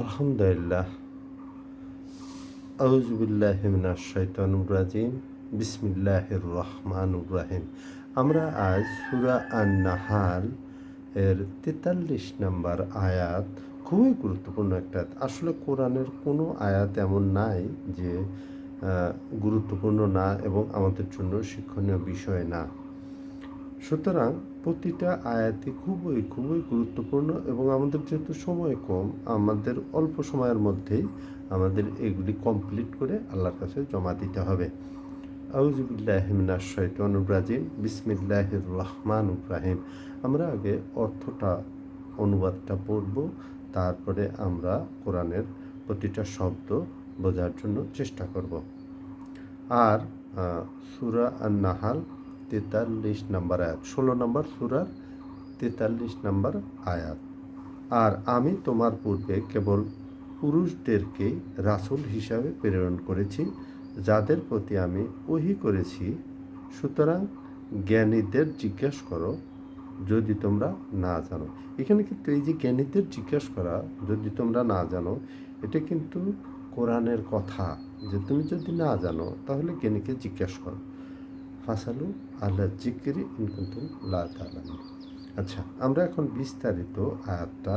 আলহামদুলিল্লাহ রাজিম বিসমিল্লাহির রহমানুর রাহিম আমরা আজ সুরা আন নাহাল এর তেতাল্লিশ নম্বর আয়াত, খুবই গুরুত্বপূর্ণ একটা আসলে কোরআনের কোনো আয়াত এমন নাই যে গুরুত্বপূর্ণ না এবং আমাদের জন্য শিক্ষণীয় বিষয় না। সুতরাং প্রতিটা আয়াতই খুবই খুবই গুরুত্বপূর্ণ এবং আমাদের যেহেতু সময় কম, আমাদের অল্প সময়ের মধ্যেই আমাদের এগুলি কমপ্লিট করে আল্লাহর কাছে জমা দিতে হবে। আউজুবিল্লাহমিনাশ শৈতানুর রাজিম, বিসমিল্লাহির রহমান ইব্রাহিম আমরা আগে অর্থটা, অনুবাদটা পড়ব, তারপরে আমরা কোরআনের প্রতিটা শব্দ বোঝার জন্য চেষ্টা করব। আর সুরা আর নাহাল তেতাল্লিশ নম্বর আয়াত, ষোলো নম্বর সুরার তেতাল্লিশ নম্বর আয়াত। আর আমি তোমার পূর্বে কেবল পুরুষদেরকেই রাসূল হিসাবে প্রেরণ করেছি, যাদের প্রতি আমি ওহি করেছি। সুতরাং জ্ঞানীদের জিজ্ঞেস করো যদি তোমরা না জানো। এখানে কিন্তু এই যে জ্ঞানীদের জিজ্ঞেস করা যদি তোমরা না জানো, এটা কিন্তু কোরআনের কথা যে তুমি যদি না জানো, তাহলে জ্ঞানীকে জিজ্ঞেস করো। ফাসালু আল্লাহ জিকিরি ইনকুন্তুম লা তালামুন। আচ্ছা আমরা এখন বিস্তারিত আয়াতটা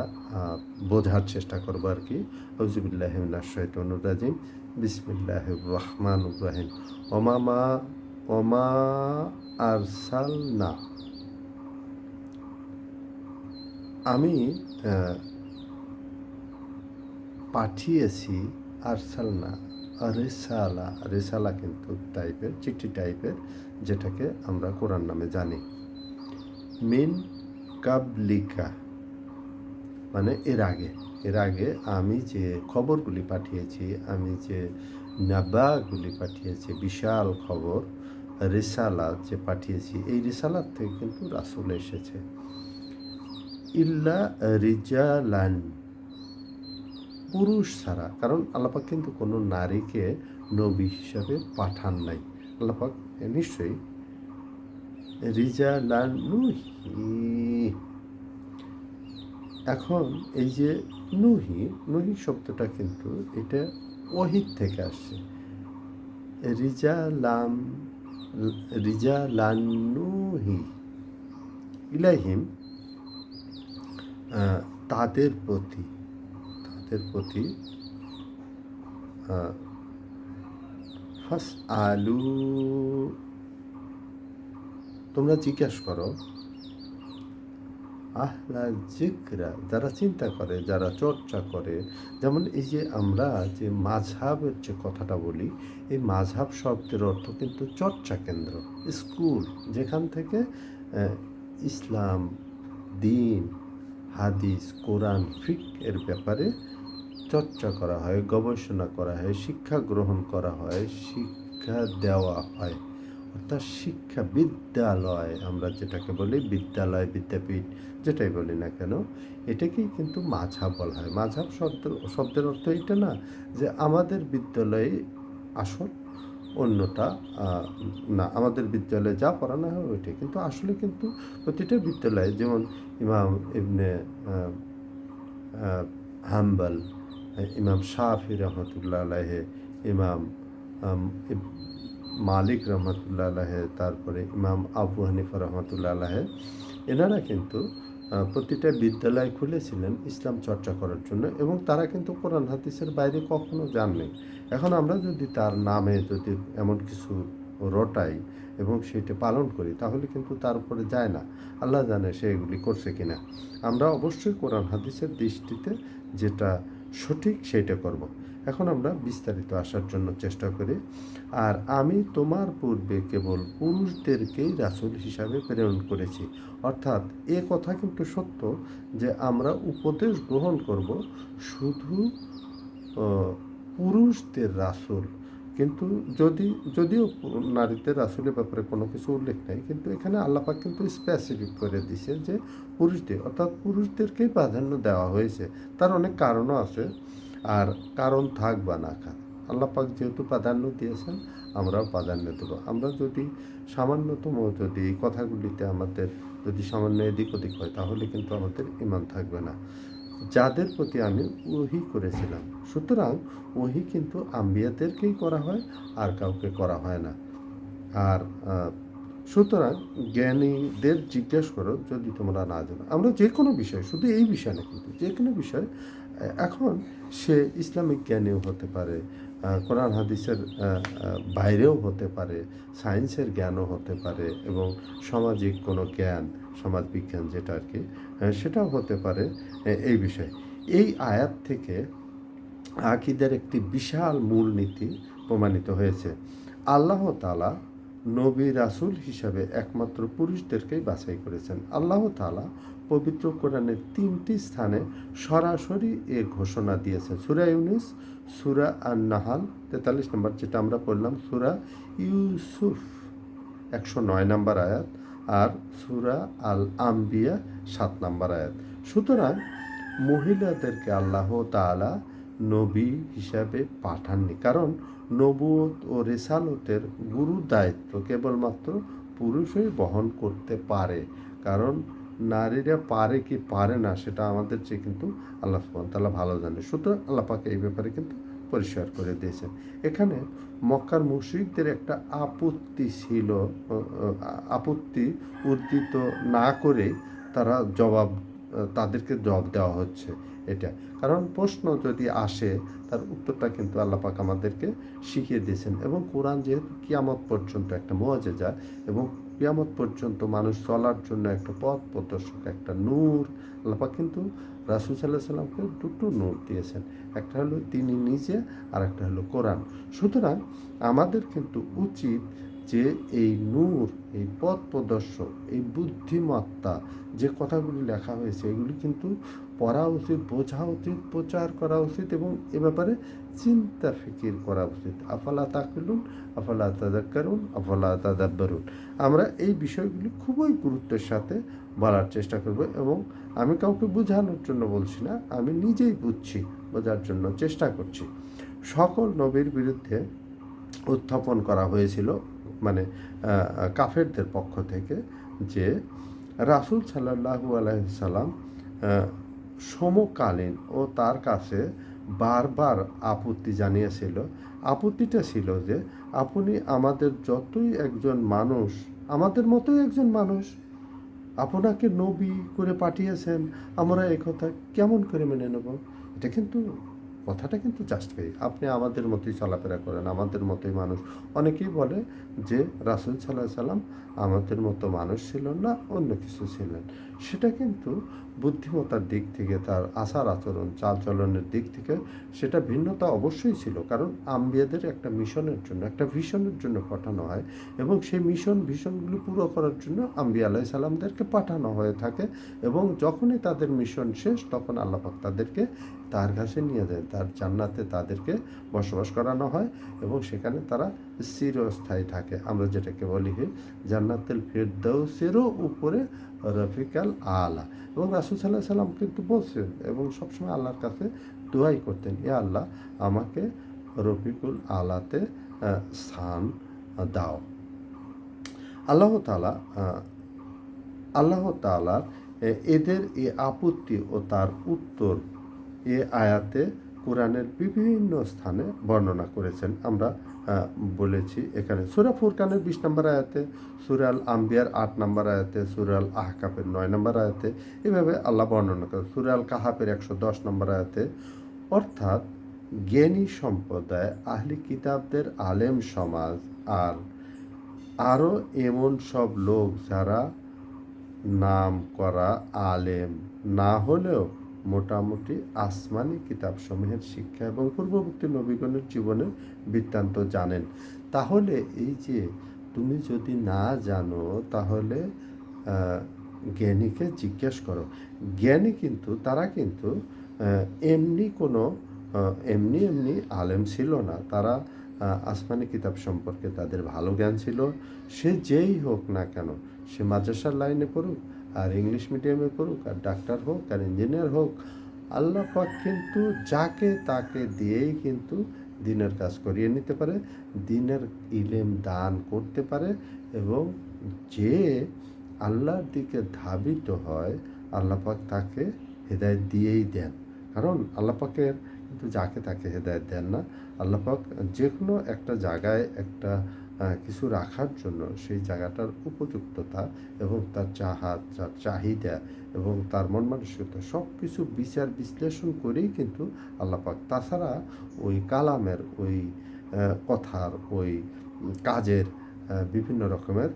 বোঝার চেষ্টা করব আর কি। হজুবিল্লাহিমিনাশ শৈতানুর রাজিম। বিসমিল্লাহ রহমান রাহিম। ওমামা ওমা আরসালনা। আমি আহ, পাঠিয়েছি আরসালনা রেসালা রেসালা কিন্তু টাইপের চিঠি টাইপের যেটাকে আমরা কোরআন নামে জানি। মিন কাবলিকা মানে এর আগে। এর আগে আমি যে খবরগুলি পাঠিয়েছি, আমি যে নাবাগুলি পাঠিয়েছি, বিশাল খবর, রিসালাত যে পাঠিয়েছি, এই রিসালাত থেকে কিন্তু রাসুল এসেছে। ইল্লা রিজালান, পুরুষ ছাড়া। কারণ আল্লাপাক কিন্তু কোনো নারীকে নবী হিসাবে পাঠান নাই। আল্লাপাক নিশ্চয়ই। রিজা নুহি এখন এই যে নুহি নুহি শব্দটা কিন্তু এটা ওহিদ থেকে আসছে। রিজালাম রিজালানুহি ইলাহিম তাদের প্রতি তাদের প্রতি ফাস আলু তোমরা জিজ্ঞাসা করো, আহলা জিকরা, যারা চিন্তা করে, যারা চর্চা করে, যেমন এই যে আমরা যে মাঝহাবের যে কথাটা বলি, এই মাঝহাব শব্দের অর্থ কিন্তু চর্চা কেন্দ্র, স্কুল, যেখান থেকে ইসলাম, দিন, হাদিস, কোরআন, ফিক এর ব্যাপারে চর্চা করা হয়, গবেষণা করা হয়, শিক্ষা গ্রহণ করা হয়, শিক্ষা দেওয়া হয়। অর্থাৎ শিক্ষা বিদ্যালয় আমরা যেটাকে বলি, বিদ্যালয় বিদ্যাপীঠ যেটাই বলি না কেন, এটাকেই কিন্তু মাঝাব বলা হয়। মাঝাব শব্দ, শব্দের অর্থ এটা না যে আমাদের বিদ্যালয়ে আসল, অন্যটা না, আমাদের বিদ্যালয়ে যা পড়ানো হয় ওইটাই। কিন্তু আসলে কিন্তু প্রতিটা বিদ্যালয়ে যেমন ইমাম ইবনে হাম্বল ইমাম শাহি রহমতুল্লাহ আলাহে ইমাম মালিক রহমতুল্লাহ আলাহে তারপরে ইমাম আবু হানিফা রহমতুল্লাহ আলাহে এনারা কিন্তু প্রতিটা বিদ্যালয় খুলেছিলেন ইসলাম চর্চা করার জন্য এবং তারা কিন্তু কোরআন হাদিসের বাইরে কখনো যাননি। এখন আমরা যদি তার নামে যদি এমন কিছু রটাই এবং সেটা পালন করি, তাহলে কিন্তু তার উপরে যায় না। আল্লাহ জানে সে এগুলি করছে কিনা। আমরা অবশ্যই কোরআন হাদিসের দৃষ্টিতে যেটা সঠিক সেইটা করব। এখন আমরা বিস্তারিত আসার জন্য চেষ্টা করি আর আমি তোমার পূর্বে কেবল পুরুষদেরকেই রাসুল হিসাবে প্রেরণ করেছি অর্থাৎ এ কথা কিন্তু সত্য যে আমরা উপদেশ গ্রহণ করব শুধু পুরুষদের রাসূল কিন্তু যদি, যদিও নারীদের রাসূলের ব্যাপারে কোনো কিছু উল্লেখ নেই, কিন্তু এখানে আল্লাপাক কিন্তু স্পেসিফিক করে দিছে যে পুরুষদের, অর্থাৎ পুরুষদেরকেই প্রাধান্য দেওয়া হয়েছে। তার অনেক কারণও আছে, আর কারণ থাক বা না থাক আল্লাপাক যেহেতু প্রাধান্য দিয়েছেন, আমরাও প্রাধান্য দেবো। আমরা যদি সামান্যতম যদি এই কথাগুলিতে আমাদের যদি সামান্য এদিক ওদিক হয়, তাহলে কিন্তু আমাদের ইমান থাকবে না। যাদের প্রতি আমি ওহি করেছিলাম। সুতরাং ওহি কিন্তু আম্বিয়াদেরকেই করা হয়, আর কাউকে করা হয় না। আর সুতরাং জ্ঞানীদের জিজ্ঞেস করো যদি তোমরা না জানো। আমরা যে কোনো বিষয়, শুধু এই বিষয় না কিন্তু যে কোনো বিষয় এখন সে ইসলামিক জ্ঞানীও হতে পারে কোরআন হাদিসের বাইরেও হতে পারে, সায়েন্সের জ্ঞানও হতে পারে এবং সামাজিক কোনো জ্ঞান সমাজ বিজ্ঞান যেটা আর কি সেটাও হতে পারে এই বিষয়ে। এই আয়াত থেকে আকিদের একটি বিশাল মূলনীতি প্রমাণিত হয়েছে। আল্লাহ তালা নবী রাসূল হিসাবে একমাত্র পুরুষদেরকেই বাছাই করেছেন। আল্লাহ তালা পবিত্র কোরআনের তিনটি স্থানে সরাসরি এ ঘোষণা দিয়েছেন। সুরা ইউনিস সুরা আর নাহাল তেতাল্লিশ নম্বর, যেটা আমরা পড়লাম, সুরা ইউসুফ, একশো নয় নম্বর আয়াত, আর সুরা আল আম্বিয়া সাত নম্বর আয়াত। সুতরাং মহিলাদেরকে আল্লাহ তাআলা নবী হিসাবে পাঠাননি। কারণ নবুয়ত ও রেসালতের গুরু দায়িত্ব কেবলমাত্র পুরুষই বহন করতে পারে। কারণ নারীরা পারে কি পারে না, সেটা আমাদের চেয়ে কিন্তু আল্লাহ তাআলা ভালো জানে। সুতরাং আল্লাহ পাকে এই ব্যাপারে কিন্তু পরিষ্কার করে দিয়েছেন। এখানে মক্কার মুশরিকদের একটা আপত্তি ছিল আপত্তি উদ্ধৃত না করে তারা জবাব তাদেরকে জবাব দেওয়া হচ্ছে এটা। কারণ প্রশ্ন যদি আসে, তার উত্তরটা কিন্তু আল্লাপাক আমাদেরকে শিখিয়ে দিয়েছেন। এবং কোরআন যেহেতু কিয়ামত পর্যন্ত একটা মজেজা এবং কিয়ামত পর্যন্ত মানুষ চলার জন্য একটা পথ প্রদর্শক, একটা নূর। আল্লাপা কিন্তু রাসুল সাল্লাহ সাল্লামকে দুটো নূর দিয়েছেন। একটা হলো তিনি নিজে আর একটা হলো কোরআন। সুতরাং আমাদের কিন্তু উচিত যে এই নূর, এই পথ প্রদর্শক, এই বুদ্ধিমত্তা, যে কথাগুলি লেখা হয়েছে, এগুলি কিন্তু পড়া উচিত, বোঝা উচিত, প্রচার করা উচিত এবং এ ব্যাপারে চিন্তা, ফিকির করা উচিত। আফালা তাকিলুন, আফালা তাদাক্কারুন, আফালা তাদাব্বারুন। আমরা এই বিষয়গুলি খুবই গুরুত্বের সাথে বলার চেষ্টা করব এবং আমি কাউকে বোঝানোর জন্য বলছি না, আমি নিজেই বুঝছি, বোঝার জন্য চেষ্টা করছি। সকল নবীর বিরুদ্ধে উত্থাপন করা হয়েছিল। মানে কাফেরদের পক্ষ থেকে যে রাসুল সাল্লাহু আলাইসাল্লাম সমকালীন ও তার কাছে বারবার আপত্তি জানিয়েছিল। আপত্তিটা ছিল যে, আপনি আমাদের যতই একজন মানুষ, আমাদের মতোই একজন মানুষ, আপনাকে নবী করে পাঠিয়েছেন, আমরা একথা কেমন করে মেনে নেব? এটা কিন্তু কথাটা কিন্তু জাস্ট আপনি আমাদের মতোই চলাফেরা করেন, আমাদের মতোই মানুষ। অনেকেই বলে যে রাসুল সাল্লাহ সাল্লাম আমাদের মতো মানুষ ছিল না, অন্য কিছু ছিলেন। সেটা কিন্তু বুদ্ধিমত্তার দিক থেকে, তার আচার আচরণ চালচলনের দিক থেকে সেটা ভিন্নতা অবশ্যই ছিল। কারণ আম্বিয়াদের একটা মিশনের জন্য, একটা ভিশনের জন্য পাঠানো হয় এবং সেই মিশন ভিশনগুলি পুরো করার জন্য আম্বিয়া আলাহ সাল্লামদেরকে পাঠানো হয়ে থাকে এবং যখনই তাদের মিশন শেষ, তখন আল্লাপাক তাদেরকে তার কাছে নিয়ে যায়। তার জান্নাতে তাদেরকে বসবাস করানো হয় এবং সেখানে তারা চিরস্থায়ী থাকে। আমরা যেটাকে বলি জান্নাতুল ফেরদৌসেরও উপরে রফিকাল আলা। এবং রাসুল সাল্লাহ সাল্লাম কিন্তু বলছেন এবং সবসময় আল্লাহর কাছে দোয়াই করতেন এ আল্লাহ, আমাকে রফিকুল আলাতে স্থান দাও। আল্লাহ তালা আল্লাহ তালা এদের এই আপত্তি ও তার উত্তর এ আয়াতে কোরআনের বিভিন্ন স্থানে বর্ণনা করেছেন। আমরা বলেছি এখানে সুরা ফুরকানের বিশ নম্বর আয়াতে, সুরাল আম্বিয়ার আট নম্বর আয়াতে, সুরাল আহকাপের নয় নম্বর আয়াতে এভাবে আল্লাহ বর্ণনা করেন সুরাল কাহাপের একশো দশ নম্বর আয়াতে, অর্থাৎ জ্ঞানী সম্প্রদায়, আহলি কিতাবদের আলেম সমাজ আর আরও এমন সব লোক যারা নাম করা আলেম না হলেও মোটামুটি আসমানি কিতাবসমূহের শিক্ষা এবং পূর্ববর্তী নবীগণের জীবনের বৃত্তান্ত জানেন। তাহলে এই যে তুমি যদি না জানো, তাহলে জ্ঞানীকে জিজ্ঞেস করো। জ্ঞানী কিন্তু, তারা কিন্তু এমনি কোনো এমনি এমনি আলেম ছিল না। তারা আসমানি কিতাব সম্পর্কে তাদের ভালো জ্ঞান ছিল। সে যেই হোক না কেন, সে মাদ্রাসার লাইনে পড়ুক আর ইংলিশ মিডিয়ামে পড়ুক আর ডাক্তার হোক, আর ইঞ্জিনিয়ার হোক, আল্লাহ পাক কিন্তু যাকে তাকে দিয়েই কিন্তু দিনের কাজ করিয়ে নিতে পারে, দিনের ইলেম দান করতে পারে এবং যে আল্লাহর দিকে ধাবিত হয়, আল্লাহ পাক তাকে হেদায়ত দিয়েই দেন। কারণ আল্লাপাকের কিন্তু যাকে তাকে হেদায়ত দেন না আল্লাপাক যে কোনো একটা জায়গায় একটা কিছু রাখার জন্য সেই জায়গাটার উপযুক্ততা এবং তার চাহাত, তার চাহিদা এবং তার মন মানসিকতা সব কিছু বিচার বিশ্লেষণ করেই কিন্তু আল্লাপাক তাছাড়া ওই কালামের, ওই কথার, ওই কাজের বিভিন্ন রকমের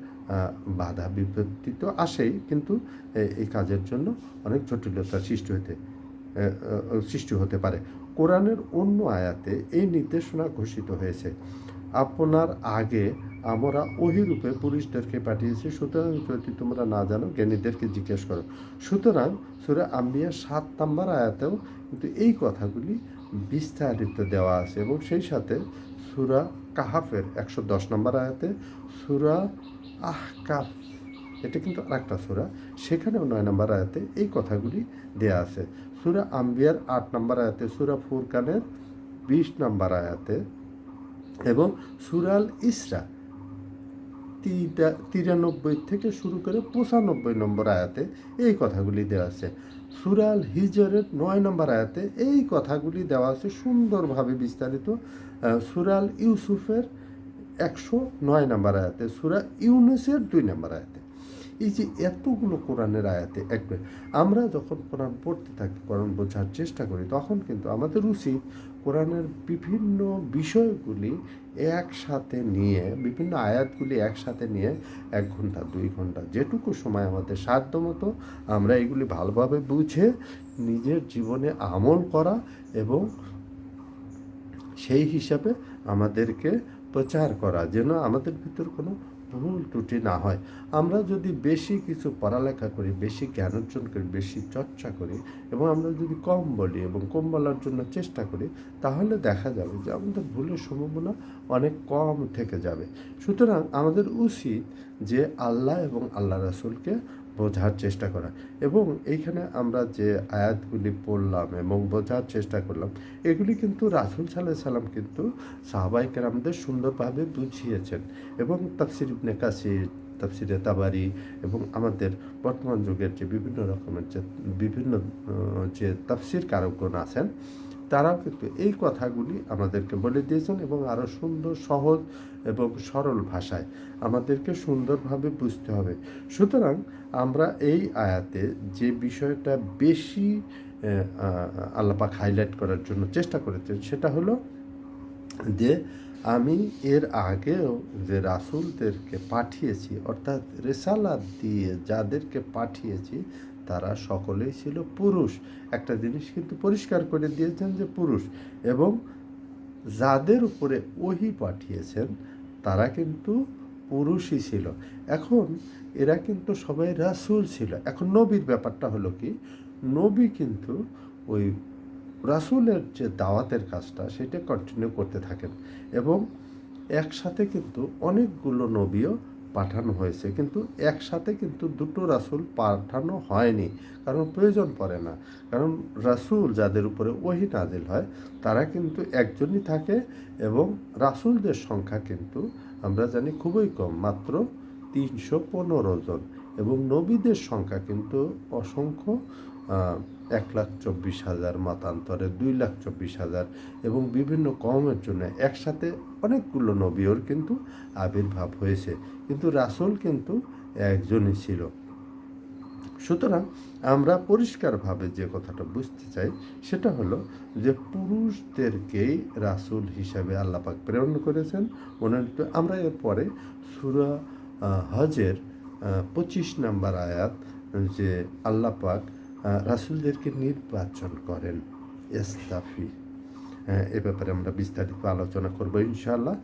বাধা বিপত্তি তো আসেই কিন্তু এই কাজের জন্য অনেক জটিলতা সৃষ্টি হতে সৃষ্টি হতে পারে। কোরআনের অন্য আয়াতে এই নির্দেশনা ঘোষিত হয়েছে আপনার আগে আমরা ওহিরূপে পুরুষদেরকে পাঠিয়েছি, সুতরাং যদি তোমরা না জানো, জ্ঞানীদেরকে জিজ্ঞেস করো। সুতরাং সুরা আম্বিয়া সাত নম্বর আয়াতেও কিন্তু এই কথাগুলি বিস্তারিত দেওয়া আছে এবং সেই সাথে সুরা কাহাফের একশো দশ নম্বর আয়াতে সুরা আহকাফ, এটা কিন্তু আরেকটা সুরা, সেখানেও নয় নম্বর আয়াতে এই কথাগুলি দেয়া আছে। সুরা আম্বিয়ার আট নম্বর আয়াতে সুরা ফুরকানের বিশ নম্বর আয়াতে এবং সুরাল ইসরা তিরা- তিরানব্বই থেকে শুরু করে পঁচানব্বই নম্বর আয়াতে এই কথাগুলি দেওয়া আছে। সুরাল হিজরের নয় নম্বর আয়াতে এই কথাগুলি দেওয়া আছে সুন্দরভাবে বিস্তারিত। সুরাল ইউসুফের একশো নয় নম্বর আয়াতে, সুরা ইউনুসের দুই নম্বর আয়াতে। এই যে এতগুলো কোরআনের আয়াতে একবার আমরা যখন কোরআন পড়তে থাকি, কোরআন বোঝার চেষ্টা করি, তখন কিন্তু আমাদের উচিত কোরআনের বিভিন্ন বিষয়গুলি একসাথে নিয়ে, বিভিন্ন আয়াতগুলি একসাথে নিয়ে এক ঘণ্টা, দুই ঘণ্টা যেটুকু সময় আমাদের সাধ্য মতো আমরা এগুলি ভালোভাবে বুঝে নিজের জীবনে আমল করা এবং সেই হিসাবে আমাদেরকে প্রচার করা, যেন আমাদের ভিতর কোনো ভুল ত্রুটি না হয়। আমরা যদি বেশি কিছু পড়ালেখা করি, বেশি জ্ঞান অর্জন করি, বেশি চর্চা করি এবং আমরা যদি কম বলি এবং কম বলার জন্য চেষ্টা করি, তাহলে দেখা যাবে যে আমাদের ভুলের সম্ভাবনা অনেক কম থেকে যাবে। সুতরাং আমাদের উচিত যে আল্লাহ এবং আল্লাহ রাসুলকে বোঝার চেষ্টা করা। এবং এইখানে আমরা যে আয়াতগুলি পড়লাম এবং বোঝার চেষ্টা করলাম, এগুলি কিন্তু রাসুল সাল্লাহ সাল্লাম কিন্তু সাহাবাইকার আমাদের সুন্দরভাবে বুঝিয়েছেন। এবং তাফসির ইবনে কাসির, তাফসিরে তাবারি এবং আমাদের বর্তমান যুগের যে বিভিন্ন রকমের যে, বিভিন্ন যে তাফসির কারকগণ আছেন তারাও কিন্তু এই কথাগুলি আমাদেরকে বলে দিয়েছেন এবং আরও সুন্দর, সহজ এবং সরল ভাষায় আমাদেরকে সুন্দরভাবে বুঝতে হবে। সুতরাং আমরা এই আয়াতে যে বিষয়টা বেশি আল্লাপাক হাইলাইট করার জন্য চেষ্টা করেছেন সেটা হলো যে আমি এর আগেও যে রাসুলদেরকে পাঠিয়েছি, অর্থাৎ রেসালাত দিয়ে যাদেরকে পাঠিয়েছি তারা সকলেই ছিল পুরুষ। একটা জিনিস কিন্তু পরিষ্কার করে দিয়েছেন যে পুরুষ। এবং যাদের উপরে ওহি পাঠিয়েছেন, তারা কিন্তু পুরুষই ছিল। এখন এরা কিন্তু সবাই রাসূল ছিল। এখন নবীর ব্যাপারটা হলো কি, নবী কিন্তু ওই রাসূলের যে দাওয়াতের কাজটা, সেটা কন্টিনিউ করতে থাকেন। এবং একসাথে কিন্তু অনেকগুলো নবীও পাঠানো হয়েছে, কিন্তু একসাথে কিন্তু দুটো রাসুল পাঠানো হয়নি। কারণ প্রয়োজন পড়ে না। কারণ রাসূল যাদের উপরে ওহি নাজিল হয়, তারা কিন্তু একজনই থাকে এবং রাসূলদের সংখ্যা কিন্তু আমরা জানি খুবই কম, মাত্র তিনশো পনেরো জন। এবং নবীদের সংখ্যা কিন্তু অসংখ্য এক লাখ চব্বিশ হাজার, মাতান্তরে দুই লাখ চব্বিশ হাজার এবং বিভিন্ন কমের জন্য একসাথে অনেকগুলো নবীর কিন্তু আবির্ভাব হয়েছে। কিন্তু রাসূল কিন্তু একজনই ছিল। সুতরাং আমরা পরিষ্কারভাবে যে কথাটা বুঝতে চাই, সেটা হলো যে পুরুষদেরকেই রাসূল হিসাবে আল্লাপাক প্রেরণ করেছেন। মনোনীত আমরা এরপরে সুরা হজের পঁচিশ নাম্বার আয়াত যে আল্লাপাক রাসূলদেরকে নির্বাচন করেন। ইস্তাফি এ ব্যাপারে আমরা বিস্তারিত আলোচনা করব ইনশাআল্লাহ।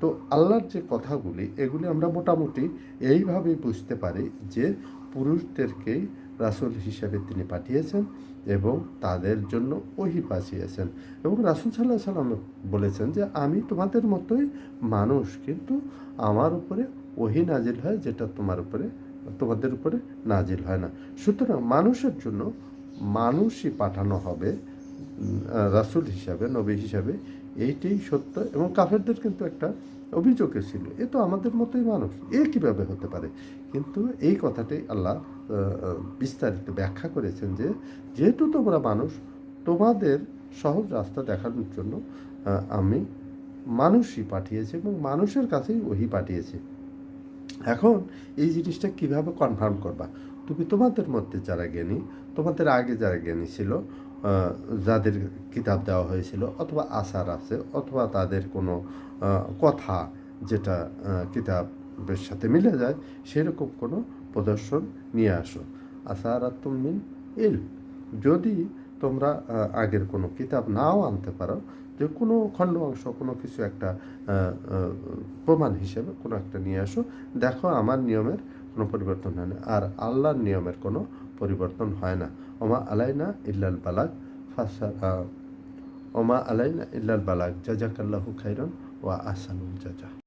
তো আল্লাহর যে কথাগুলি, এগুলি আমরা মোটামুটি এইভাবেই বুঝতে পারি যে পুরুষদেরকেই রাসূল হিসাবে তিনি পাঠিয়েছেন এবং তাদের জন্য ওহি পাঠিয়েছেন। এবং রাসূল সাল্লাহ সাল্লাম বলেছেন যে, আমি তোমাদের মতোই মানুষ, কিন্তু আমার উপরে ওহি নাজিল হয় যেটা তোমার উপরে তোমাদের উপরে নাজিল হয় না। সুতরাং মানুষের জন্য মানুষই পাঠানো হবে রাসূল হিসাবে, নবী হিসাবে। এইটাই সত্য এবং কাফেরদের কিন্তু একটা অভিযোগ ছিল। এ তো আমাদের মতোই মানুষ। এ কীভাবে হতে পারে? কিন্তু এই কথাটাই আল্লাহ বিস্তারিত ব্যাখ্যা করেছেন যে, যেহেতু তোমরা মানুষ, তোমাদের সহজ রাস্তা দেখানোর জন্য আমি মানুষই পাঠিয়েছি এবং মানুষের কাছেই ওহি পাঠিয়েছি। এখন এই জিনিসটা কীভাবে কনফার্ম করবা? তুমি তোমাদের মধ্যে যারা জ্ঞানী, তোমাদের আগে যারা জ্ঞানী ছিল যাদের কিতাব দেওয়া হয়েছিল অথবা আসার আছে অথবা তাদের কোনো কথা যেটা কিতাবের সাথে মিলে যায়, সেরকম কোনো প্রদর্শন নিয়ে আসো। আসার মিন ইল যদি তোমরা আগের কোনো কিতাব নাও আনতে পারো যে কোনো খণ্ড অংশ, কোনো কিছু একটা প্রমাণ হিসেবে কোনো একটা নিয়ে আসো। দেখো আমার নিয়মের কোনো পরিবর্তন হয় না। আর আল্লাহর নিয়মের কোনো পরিবর্তন হয় না। ওমা আলাইনা ইল্লাল বালাক আলাই ওমা আলাইনা ইল্লাল বালাক জাজাকাল্লাহু খাইরন ওয়া আসানুল জাজা।